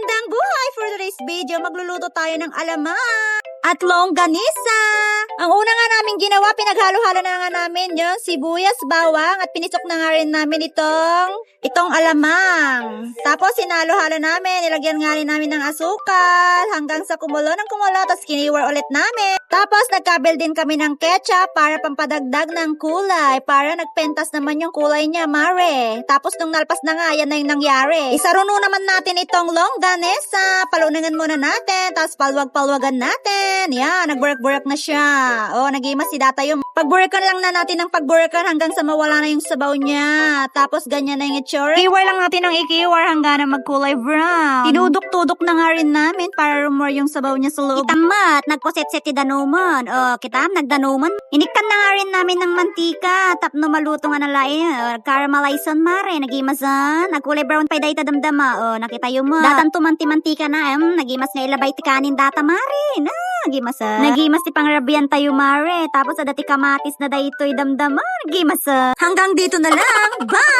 Magandang buhay! For today's video, magluluto tayo ng alaman at longganisa. Ang una nga namin ginawa, pinaghalo-halo na nga namin yung sibuyas, bawang at pinisok na nga rin namin itong itong alamang. Tapos sinalo-halo namin, nilagyan nga rin namin ng asukal hanggang sa kumulo ng kumulo, tapos kiniwar ulit namin. Tapos nagkabel din kami ng ketchup para pampadagdag ng kulay, para nagpentas naman yung kulay niya, mare. Tapos nung nalpas na nga, yan na yung nangyari. Isaruno naman natin itong longganesa. Palunangan muna natin, tapos palwag-palwagan natin. Yan, nagburak-burak na siya. O, nag-imas si data yung pagburakan lang na natin ng pagburakan hanggang sa mawala na yung sabaw niya. Tapos ganyan na yung itsura. Ikiwar lang natin ng ikiwar hanggang na magkulay brown. Tinudok-tudok na nga rin namin para rumor yung sabaw niya sa loob. Itamat, nagpuset-set ti danuman. O, kitam, nagdanuman. Inikan na nga rin namin ng mantika. Tapno maluto nga na lain. O, caramelization mare, nagimasan. Nagkulay brown pa day damdama. O, nakita yung mo. Datan tumanti-mantika na. Um, nagimas nga ilabay ti kanin data mare. Na, nagimasan. Nagimas ti pangrabian tayo mare. Tapos sa dati kamatis na day ito'y damdama. Nagimasan. Hanggang dito na lang. Bye!